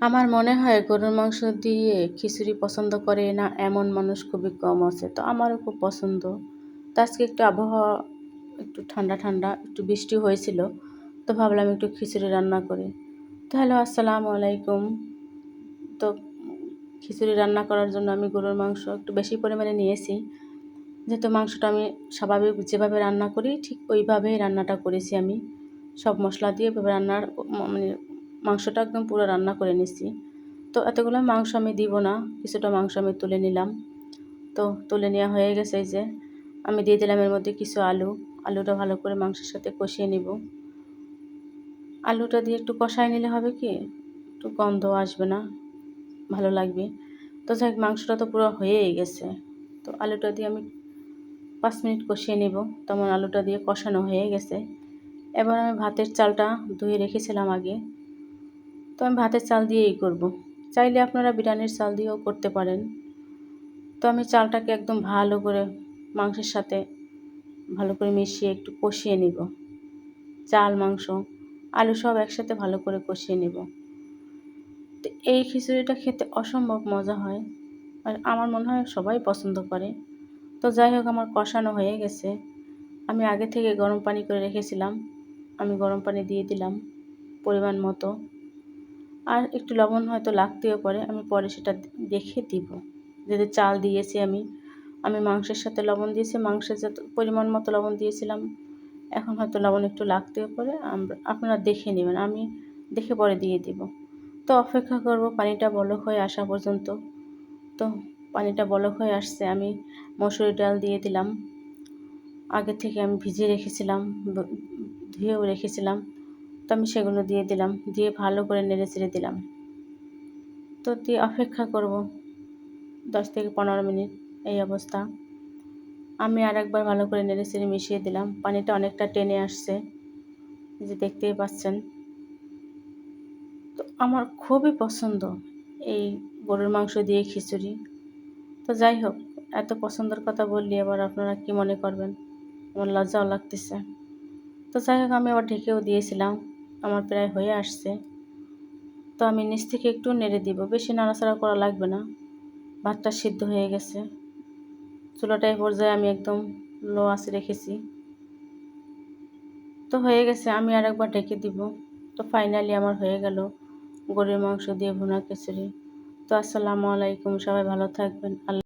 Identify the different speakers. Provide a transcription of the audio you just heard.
Speaker 1: আমার মনে হয় গরুর মাংস দিয়ে খিচুড়ি পছন্দ করে না, এমন মানুষ খুবই কম আছে। তো আমারও খুব পছন্দ। তো আজকে একটু আবহাওয়া একটু ঠান্ডা ঠান্ডা, একটু বৃষ্টি হয়েছিল, তো ভাবলাম একটু খিচুড়ি রান্না করি। তো হ্যালো, আসসালামু আলাইকুম। তো খিচুড়ি রান্না করার জন্য আমি গরুর মাংস একটু বেশি পরিমাণে নিয়েছি। যেহেতু মাংসটা আমি স্বাভাবিক যেভাবে রান্না করি ঠিক ওইভাবেই রান্নাটা করেছি আমি। সব মশলা দিয়ে রান্নার মানে মাংসটা একদম পুরো রান্না করে নিচ্ছি তো এতগুলো মাংস আমি দিব না, কিছুটা মাংস আমি তুলে নিলাম। তো তুলে নেওয়া হয়ে গেছে এই যে, আমি দিয়ে দিলাম এর মধ্যে কিছু আলু। আলুটা ভালো করে মাংসের সাথে কষিয়ে নিব। আলুটা দিয়ে একটু কষায় নিলে হবে কি, একটু গন্ধ আসবে না, ভালো লাগবে। তো যাই মাংসটা তো পুরো হয়েই গেছে। তো আলুটা দিয়ে আমি পাঁচ মিনিট কষিয়ে নিব। তেমন আলুটা দিয়ে কষানো হয়ে গেছে। এবার আমি ভাতের চালটা ধুয়ে রেখেছিলাম আগে। তো আমি ভাতের চাল দিয়েই করব। চাইলে আপনারা বিরিয়ানির চাল দিয়েও করতে পারেন। তো আমি চালটাকে একদম ভালো করে মাংসের সাথে ভালো করে মিশিয়ে একটু কষিয়ে নিব। চাল, মাংস, আলু সব একসাথে ভালো করে কষিয়ে নেব। তো এই খিচুড়িটা খেতে অসম্ভব মজা হয় আর আমার মনে হয় সবাই পছন্দ করে। তো যাই হোক, আমার কষানো হয়ে গেছে। আমি আগে থেকে গরম পানি করে রেখেছিলাম। আমি গরম পানি দিয়ে দিলাম পরিমাণ মতো। আর একটু লবণ হয়তো লাগতেও পারে, আমি পরে সেটা দেখে দিব। যদি চাল দিয়েছি আমি আমি মাংসের সাথে লবণ দিয়েছি, মাংসের যত পরিমাণ মতো লবণ দিয়েছিলাম, এখন হয়তো লবণ একটু লাগতেও পারে আপনারা দেখে নেবেন, আমি দেখে পরে দিয়ে দিব। তো অপেক্ষা করব, পানিটা বলক হয়ে আসা পর্যন্ত। তো পানিটা বলক হয়ে আসছে, আমি মসুরি ডাল দিয়ে দিলাম। আগে থেকে আমি ভিজিয়ে রেখেছিলাম ধুয়েও রেখেছিলাম। তো আমি সেগুলো দিয়ে দিলাম, দিয়ে ভালো করে নেড়ে চেড়ে দিলাম। তো দিয়ে অপেক্ষা করব দশ থেকে পনেরো মিনিট এই অবস্থা। আমি আর একবার ভালো করে নেড়ে চেড়ে মিশিয়ে দিলাম, পানিটা অনেকটা টেনে আসছে যে দেখতেই পাচ্ছেন। তো আমার খুবই পছন্দ এই গরুর মাংস দিয়ে খিচুড়ি। তো যাই হোক, এত পছন্দের কথা বললি আবার আপনারা কি মনে করবেন? আমার লজ্জাও লাগতেছে। তো যাই হোক, আমি আবার ঢেকেও দিয়েছিলাম। আমার প্রায় হয়ে আসছে। তো আমি নিচ থেকে একটু নেড়ে দিব। বেশি নাড়াচাড়া করা লাগবে না। ভাতটা সিদ্ধ হয়ে গেছে। চুলাটায় পর্যায়ে আমি একদম লো আসে রেখেছি। তো হয়ে গেছে। আমি আর একবার ঢেকে দিব। তো ফাইনালি আমার হয়ে গেল গরুর মাংস দিয়ে ভুনা খিচুড়ি। তো আসসালামু আলাইকুম। সবাই ভালো থাকবেন। আল্লাহ